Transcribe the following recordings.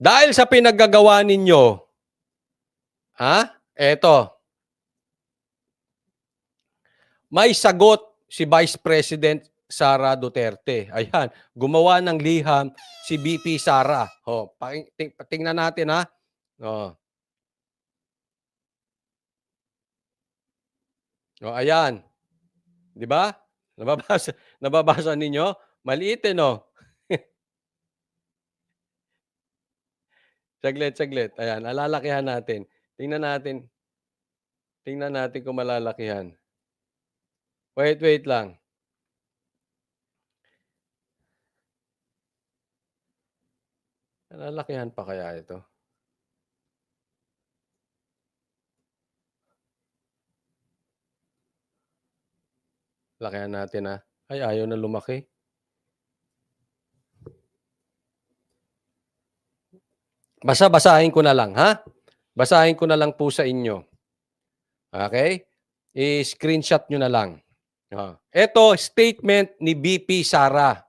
Dahil sa pinaggagawa ninyo, ha? Eto. May sagot si Vice President Sara Duterte. Ayan, gumawa ng liham si BP Sara. Oh, ting- tingnan natin ha. Oh. Oh, ayan. 'Di ba? Nababasa nababasa ninyo? Maliit eh, no? Saglit, saglit. Ayan, alalakihan natin. Tingnan natin. Tingnan natin kung malalakihan. Wait, wait lang. Malalakihan pa kaya ito? Lakihan natin ha. Ay, ayaw na lumaki. Basta basahin ko na lang, ha? Basahin ko na lang po sa inyo. Okay? I-screenshot nyo na lang. Ito, statement ni BP Sara.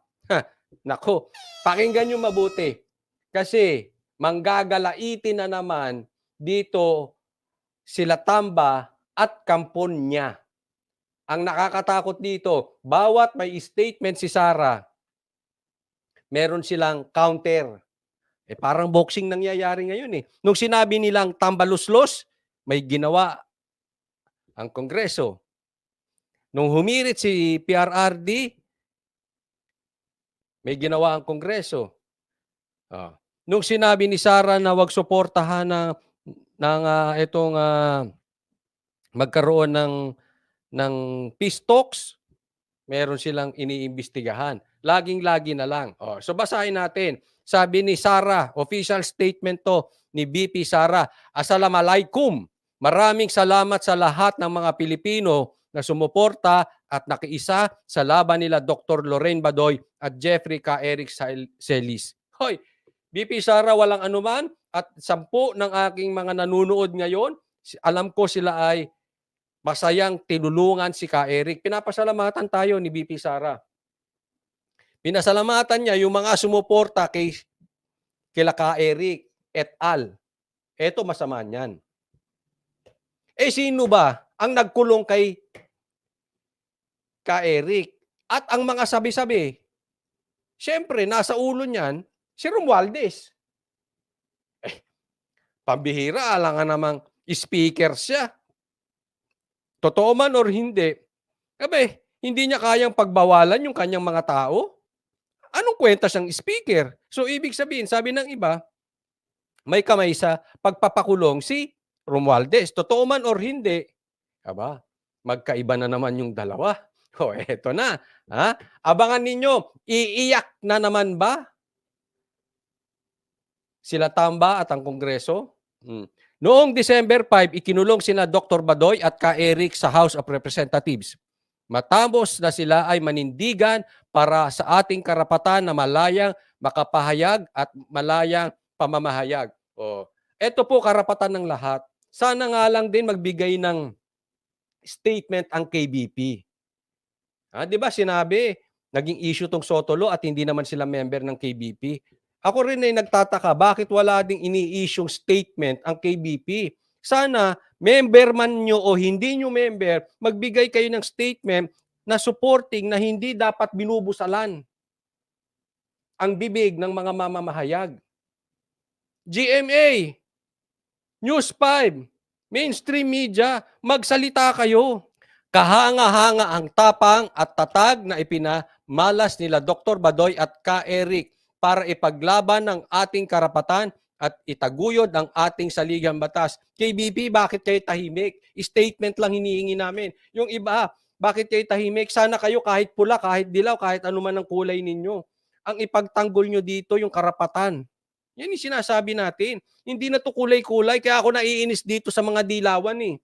Nako, pakinggan nyo mabuti. Kasi manggagalaitin na naman dito sila Tamba at kampon niya. Ang nakakatakot dito, bawat may statement si Sara, meron silang counter. Eh parang boxing nangyayari ngayon eh. Nung sinabi nilang tambaluslos, may ginawa ang Kongreso. Nung humirit si PRRD, may ginawa ang Kongreso. Ah. Nung sinabi ni Sara na wag suportahan na ng ah, itong ah, magkaroon ng ng peace talks, meron silang iniimbestigahan. Laging-lagi na lang. Oh, so basahin natin. Sabi ni Sara, official statement to ni BP Sara, Assalamualaikum. Maraming salamat sa lahat ng mga Pilipino na sumuporta at nakiisa sa laban nila Dr. Lorraine Badoy at Jeffrey K. Eric Celis. Hoy, BP Sara walang anuman at sampu ng aking mga nanunood ngayon, alam ko sila ay masayang tinulungan si Ka Eric. Pinapasalamatan tayo ni BP Sara. Pinasalamatan niya yung mga sumuporta kay kila Ka Eric et al. Eto masama niyan. Eh sino ba ang nagkulong kay Ka Eric? At ang mga sabi-sabi, syempre nasa ulo niyan si Romualdez. Eh, pambihira, alangan namang speaker siya. Totoo man or hindi, kabe, hindi niya kayang pagbawalan yung kanyang mga tao. Anong kwenta siyang speaker? So, ibig sabihin, sabi ng iba, may kamay sa pagpapakulong si Romualdez. Totoo man or hindi, aba, magkaiba na naman yung dalawa. O, eto na. Ha? Abangan ninyo, iiyak na naman ba sila Tamba at ang Kongreso? Hmm. Noong December 5, ikinulong sina Dr. Badoy at Ka Eric sa House of Representatives. Matapos na sila ay manindigan para sa ating karapatan na malayang makapahayag at malayang pamamahayag. O, ito po karapatan ng lahat. Sana nga lang din magbigay ng statement ang KBP. Ah, 'di ba sinabi, naging issue tong Sotolo at hindi naman sila member ng KBP. Ako rin ay nagtataka bakit wala ding ini-issue statement ang KBP. Sana member man nyo o hindi nyo member, magbigay kayo ng statement na supporting na hindi dapat binubusalan ang bibig ng mga mamamahayag. GMA, News 5, mainstream media, magsalita kayo. Kahanga-hanga ang tapang at tatag na ipinamalas nila Dr. Badoy at Ka Eric para ipaglaban ng ating karapatan at itaguyod ang ating saligang batas. KBP, bakit kayo tahimik? Statement lang hinihingi namin. Yung iba, bakit kayo tahimik? Sana kayo kahit pula, kahit dilaw, kahit anuman ang kulay ninyo. Ang ipagtanggol nyo dito yung karapatan. Yan yung sinasabi natin. Hindi na to kulay-kulay, kaya ako naiinis dito sa mga dilawan eh.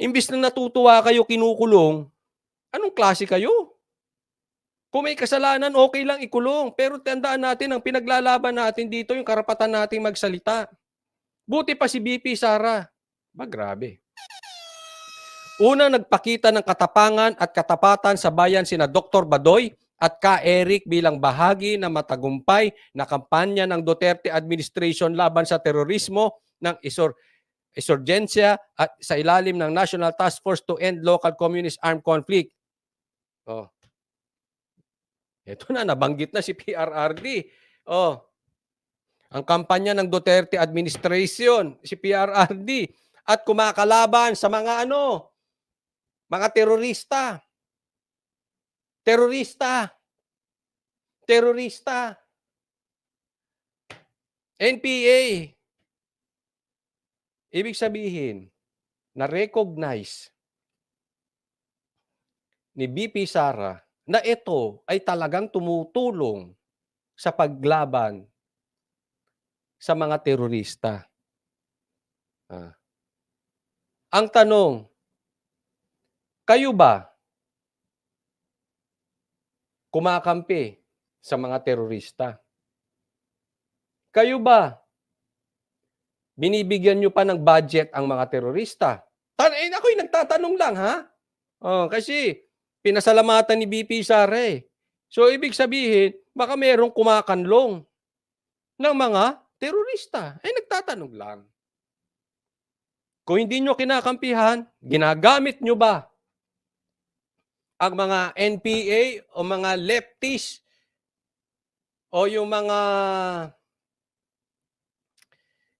Imbis na natutuwa kayo kinukulong, anong klase kayo? Kung may kasalanan, okay lang ikulong. Pero tandaan natin, ang pinaglalaban natin dito, yung karapatan nating magsalita. Buti pa si BP Sara. Ba, grabe. Una, nagpakita ng katapangan at katapatan sa bayan sina Dr. Badoy at ka Eric bilang bahagi ng matagumpay na kampanya ng Duterte administration laban sa terorismo ng isor insurgensya at sa ilalim ng National Task Force to End Local Communist Armed Conflict. Oh. Ito na, nabanggit na si PRRD. Oh. Ang kampanya ng Duterte administration, si PRRD, at kumakalaban sa mga ano, mga terorista. Terorista. Terorista. NPA. Ibig sabihin, na-recognize ni BP Sara na ito ay talagang tumutulong sa paglaban sa mga terorista. Ah. Ang tanong, kayo ba kumakampi sa mga terorista? Kayo ba binibigyan nyo pa ng budget ang mga terorista? Tan eh, ako'y nagtatanong lang, ha? Oh, kasi pinasalamatan ni BP Sara. So, ibig sabihin, baka merong kumakanlong ng mga terorista. Eh, nagtatanong lang. Kung hindi nyo kinakampihan, ginagamit nyo ba ang mga NPA o mga lefties o yung mga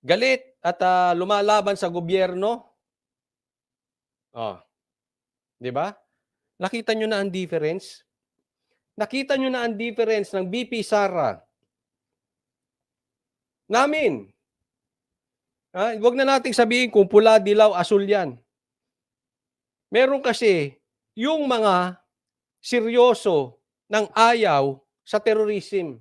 galit at ah, lumalaban sa gobyerno? Oh. 'Di ba? Nakita nyo na ang difference? Nakita nyo na ang difference ng BP Sara namin. Ah, wag na nating sabihin kung pula, dilaw, asul yan. Meron kasi yung mga seryoso ng ayaw sa terrorism.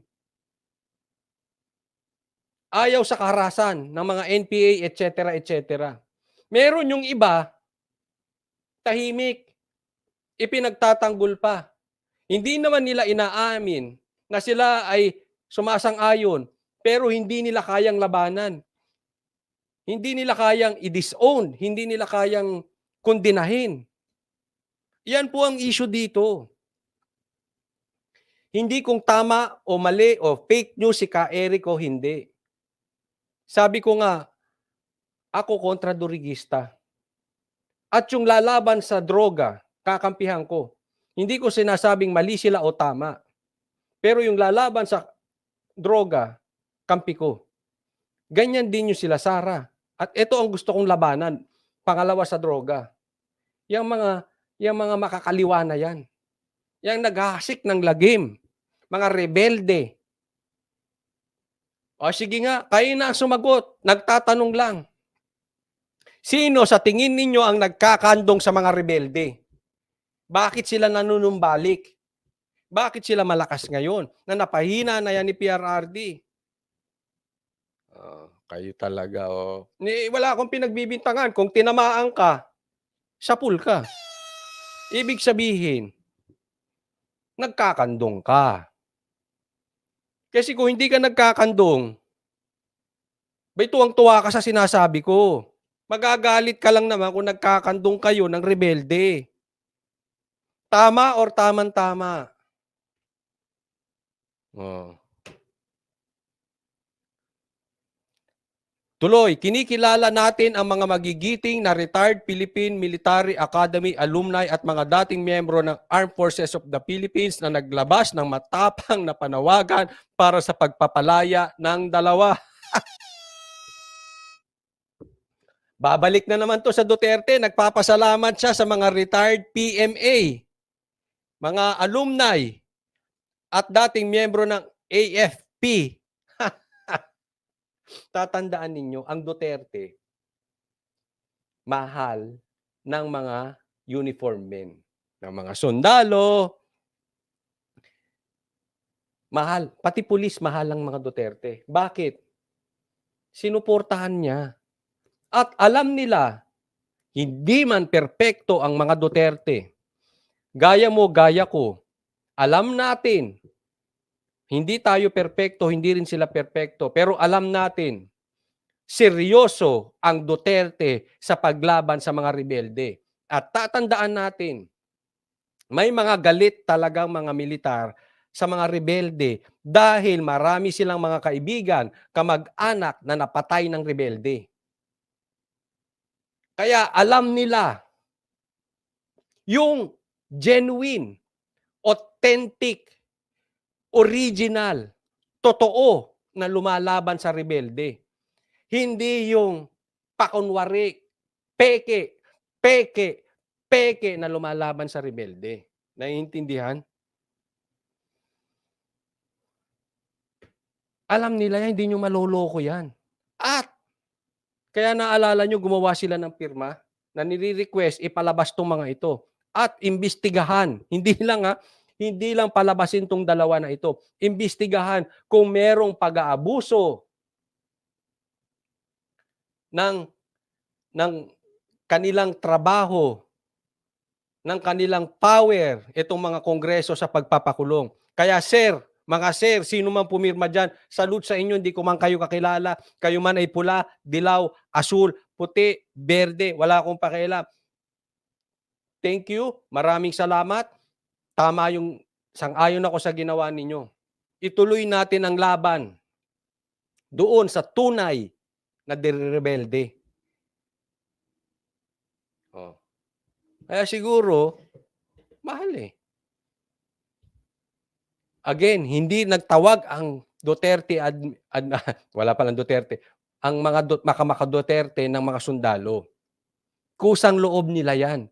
Ayaw sa karahasan ng mga NPA, etc., etc. Meron yung iba, tahimik, ipinagtatanggol pa. Hindi naman nila inaamin na sila ay sumasang-ayon, pero hindi nila kayang labanan. Hindi nila kayang i-disown, hindi nila kayang kondinahin. Yan po ang issue dito. Hindi kung tama o mali o fake news si Ka Eric o hindi. Sabi ko nga, ako kontra durigista. At yung lalaban sa droga, kakampihan ko. Hindi ko sinasabing mali sila o tama. Pero yung lalaban sa droga, kampi ko. Ganyan din yung sila Sara. At ito ang gusto kong labanan. Pangalawa sa droga. Yung mga, yung mga makakaliwa na yan. Yung naghahasik ng lagim. Mga rebelde. O sige nga, kayo na ang sumagot. Nagtatanong lang. Sino sa tingin ninyo ang nagkakandong sa mga rebelde? Bakit sila nanunumbalik? Bakit sila malakas ngayon? Na napahina na yan ni PRRD. Ah, kayo talaga, oh. Ni, wala akong pinagbibintangan. Kung tinamaan ka, sapul ka. Ibig sabihin, nagkakandong ka. Kasi kung hindi ka nagkakandong, bay tuwang-tuwa ka sa sinasabi ko. Magagalit ka lang naman kung nagkakandong kayo ng rebelde. Tama or tamang-tama? Oh. Tuloy, kinikilala natin ang mga magigiting na retired Philippine Military Academy alumni at mga dating miyembro ng Armed Forces of the Philippines na naglabas ng matapang na panawagan para sa pagpapalaya ng dalawa. Babalik na naman to sa Duterte, nagpapasalamat siya sa mga retired PMA, mga alumni at dating miyembro ng AFP tatandaan ninyo, ang Duterte, mahal ng mga uniform men, ng mga sundalo, mahal. Pati pulis, mahal ang mga Duterte. Bakit? Sinuportahan niya. At alam nila, hindi man perpekto ang mga Duterte. Gaya mo, gaya ko. Alam natin hindi tayo perpekto, hindi rin sila perpekto. Pero alam natin, seryoso ang Duterte sa paglaban sa mga rebelde. At tatandaan natin, may mga galit talagang mga militar sa mga rebelde dahil marami silang mga kaibigan, kamag-anak na napatay ng rebelde. Kaya alam nila yung genuine, authentic, original, totoo na lumalaban sa rebelde. Hindi yung pakunwari, peke, peke, peke na lumalaban sa rebelde. Naiintindihan? Alam nila yan, hindi nyo maloloko yan. At, kaya naalala nyo, gumawa sila ng pirma na nire-request ipalabas tong mga ito. At imbestigahan, hindi lang ha, hindi lang palabasin tong dalawa na ito. Imbestigahan kung merong pag-aabuso ng ng kanilang trabaho, ng kanilang power, itong mga kongreso sa pagpapakulong. Kaya sir, mga sir, sino man pumirma dyan, salute sa inyo, hindi ko man kayo kakilala. Kayo man ay pula, dilaw, asul, puti, berde, wala akong pakialam. Thank you, maraming salamat. Tama yung sang-ayon ako sa ginawa ninyo. Ituloy natin ang laban doon sa tunay na rebelde. Oh. Kaya siguro, mahal eh. Again, hindi nagtawag ang Duterte ad, ad wala pa lang Duterte, ang mga Dut- makamaka Duterte ng mga sundalo. Kusang loob nila yan.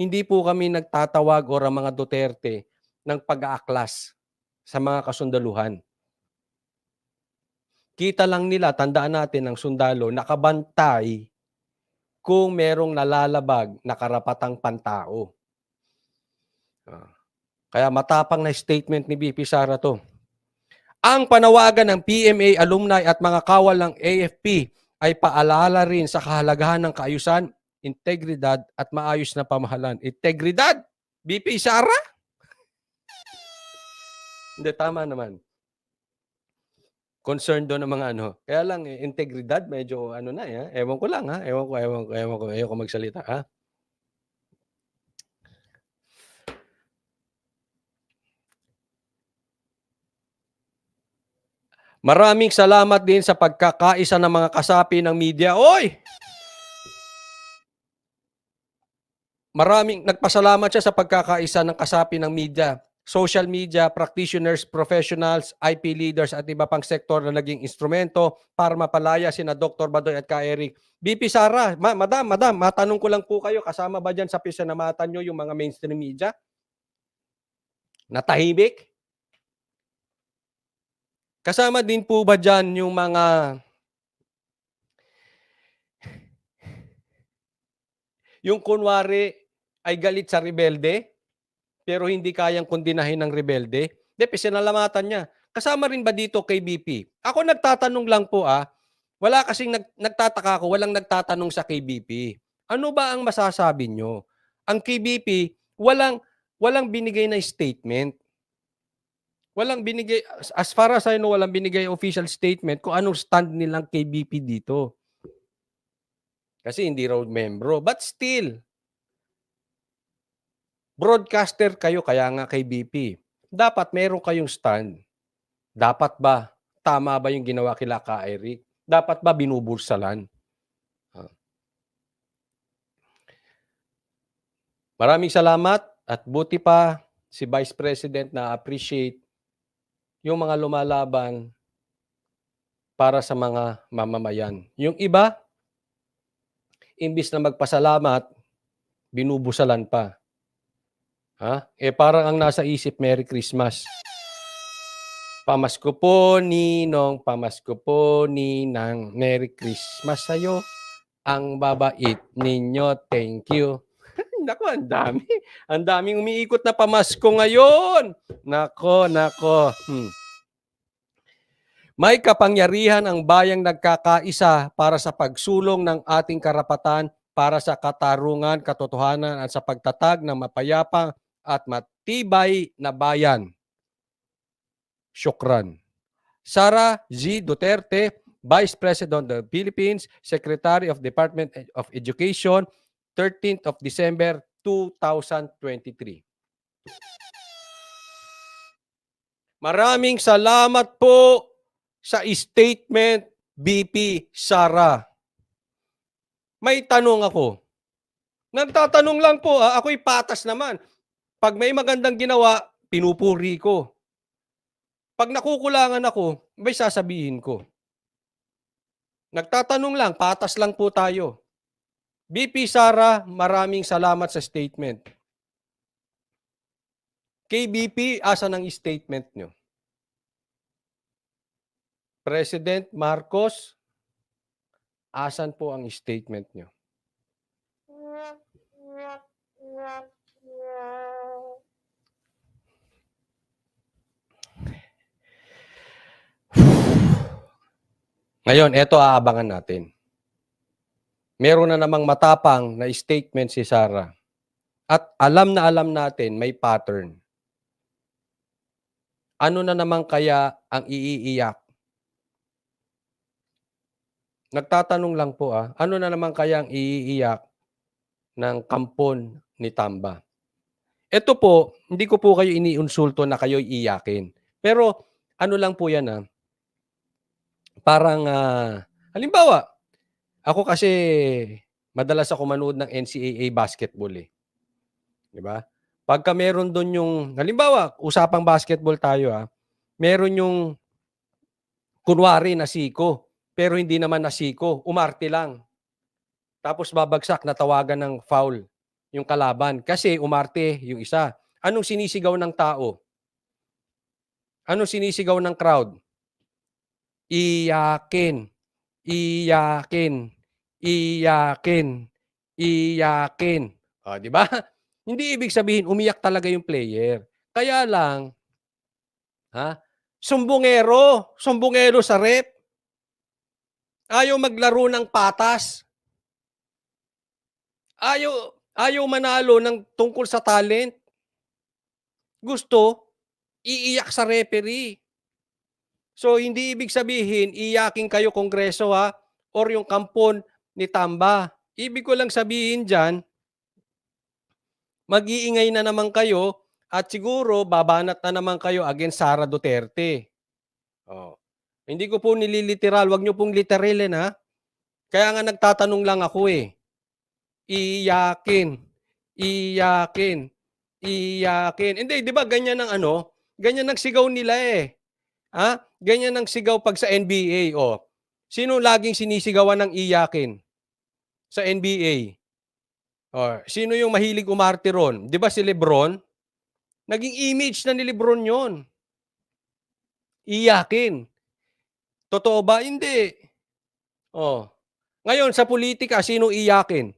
Hindi po kami nagtatawag ang mga Duterte ng pag-aaklas sa mga kasundaluhan. Kita lang nila, tandaan natin ang sundalo, nakabantay kung merong nalalabag na karapatang pantao. Ah. Kaya matapang na statement ni BP Sara to. Ang panawagan ng PMA alumni at mga kawal ng AFP ay paalala rin sa kahalagahan ng kaayusan, integridad at maayos na pamahalan. Integridad? BP Sara? Hindi, tama naman. Concerned doon ng mga ano. Kaya lang, eh, integridad, medyo ano na, eh. Ewan ko lang, ha? Ewan ko, ewan ko, ewan ko, ewan ko magsalita, ha? Maraming salamat din sa pagkakaisa ng mga kasapi ng media. Oy! Maraming nagpasalamat siya sa pagkakaisa ng kasapi ng media, social media, practitioners, professionals, IP leaders at iba pang sektor na naging instrumento para mapalaya sina Dr. Badoy at Ka Eric. BP Sara, ma- madam, madam, matanong ko lang po kayo, kasama ba dyan sa pisanamatan nyo yung mga mainstream media? Natahimik? Kasama din po ba dyan yung mga yung kunwari ay galit sa rebelde pero hindi kayang kundinahin ng rebelde? Hindi, pisinalamatan niya. Kasama rin ba dito kay BP? Ako nagtatanong lang po ah, wala kasing nag, nagtataka ako, walang nagtatanong sa KBP. Ano ba ang masasabi nyo? Ang KBP, walang, walang binigay na statement. Walang binigay, as- far as I know, walang binigay official statement kung anong stand nilang KBP dito. Kasi hindi raw membro. But still, broadcaster kayo, kaya nga KBP. Dapat meron kayong stand. Dapat ba, tama ba yung ginawa kila ka Eric? Dapat ba binubulsalan? Ah. Maraming salamat at buti pa si Vice President na appreciate yung mga lumalaban para sa mga mamamayan. Yung iba, imbis na magpasalamat, binubusalan pa. Ha? Eh parang ang nasa isip, Merry Christmas. Pamasko po, Ninong, pamasko po, Ninang. Merry Christmas sa'yo. Ang babait ninyo. Thank you. Nako, ang dami. Ang daming umiikot na pamasko ngayon. Nako, nako. Hmm. May kapangyarihan ang bayang nagkakaisa para sa pagsulong ng ating karapatan para sa katarungan, katotohanan at sa pagtatag ng mapayapang at matibay na bayan. Shukran. Sara G. Duterte, Vice President of the Philippines, Secretary of Department of Education, 13th of December 2023. Maraming salamat po sa statement, BP Sara. May tanong ako. Nagtatanong lang po, ah, ako'y patas naman. Pag may magandang ginawa, pinupuri ko. Pag nakukulangan ako, may sasabihin ko. Nagtatanong lang, patas lang po tayo. BP Sara, maraming salamat sa statement. KBP, asan ang statement nyo? President Marcos, asan po ang statement nyo? Ngayon, eto aabangan natin. Meron na namang matapang na statement si Sara. At alam na alam natin may pattern. Ano na naman kaya ang iiiyak? Nagtatanong lang po ah, ano na naman kaya ang iiiyak ng kampon ni Tamba? Ito po, hindi ko po kayo iniinsulto na kayo iyakin. Pero ano lang po yan ah, parang ah, halimbawa, ako kasi madalas ako manood ng NCAA basketball eh. 'Di ba? Pagka meron doon yung halimbawa, usapang basketball tayo ah, meron yung kunwari na siko, pero hindi naman na siko, umarte lang. Tapos babagsak, natawagan ng foul yung kalaban kasi umarte yung isa. Anong sinisigaw ng tao? Anong sinisigaw ng crowd? Iyakin. Iyakin. Iyakin. Iyakin. O, di ba? Hindi ibig sabihin umiyak talaga yung player. Kaya lang, ha? Sumbongero. Sumbongero sa rep. Ayaw maglaro ng patas. Ayaw, ayaw manalo ng tungkol sa talent. Gusto, iiyak sa referee. So, hindi ibig sabihin, iyakin kayo kongreso ha, or yung kampon ni Tamba. Ibig ko lang sabihin dyan, mag-iingay na naman kayo at siguro babanat na naman kayo against Sara Duterte. Oh. Hindi ko po nililiteral, wag niyo pong literalin ha. Kaya nga nagtatanong lang ako eh. Iyakin. Iyakin. Iyakin. Hindi, di ba ganyan ang ano? Ganyan ang sigaw nila eh. Ha? Ganyan ang sigaw pag sa NBA. Oh. Sino laging sinisigawan ng iyakin sa NBA? Oh, sino yung mahilig umarte ron? Di ba si Lebron? Naging image na ni Lebron yon. Iyakin. Totoo ba? Hindi. Oh. Ngayon, sa politika, sino iyakin?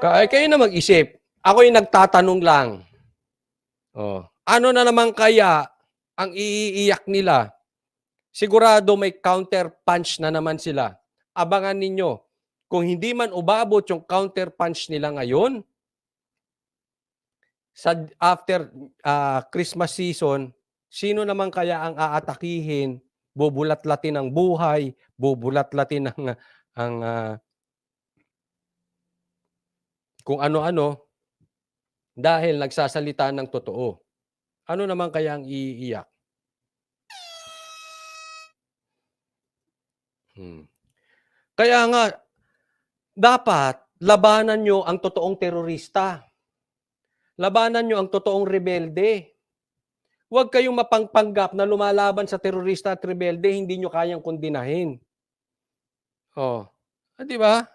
Kaya kayo na mag-isip. Ako yung nagtatanong lang. Oh. Ano na naman kaya ang iiyak nila? Sigurado may counter punch na naman sila. Abangan ninyo. Kung hindi man ubabot yung counter punch nila ngayon, sa after ah, Christmas season, sino naman kaya ang aatakihin, bubulat-latin ang buhay, bubulat-latin ang ang ah, kung ano-ano dahil nagsasalita ng totoo. Ano naman kaya ang iiyak? Hmm. Kaya nga, dapat labanan nyo ang totoong terorista. Labanan nyo ang totoong rebelde. Huwag kayong mapangpanggap na lumalaban sa terorista at rebelde, hindi nyo kayang kondinahin. Oh, ah, di ba?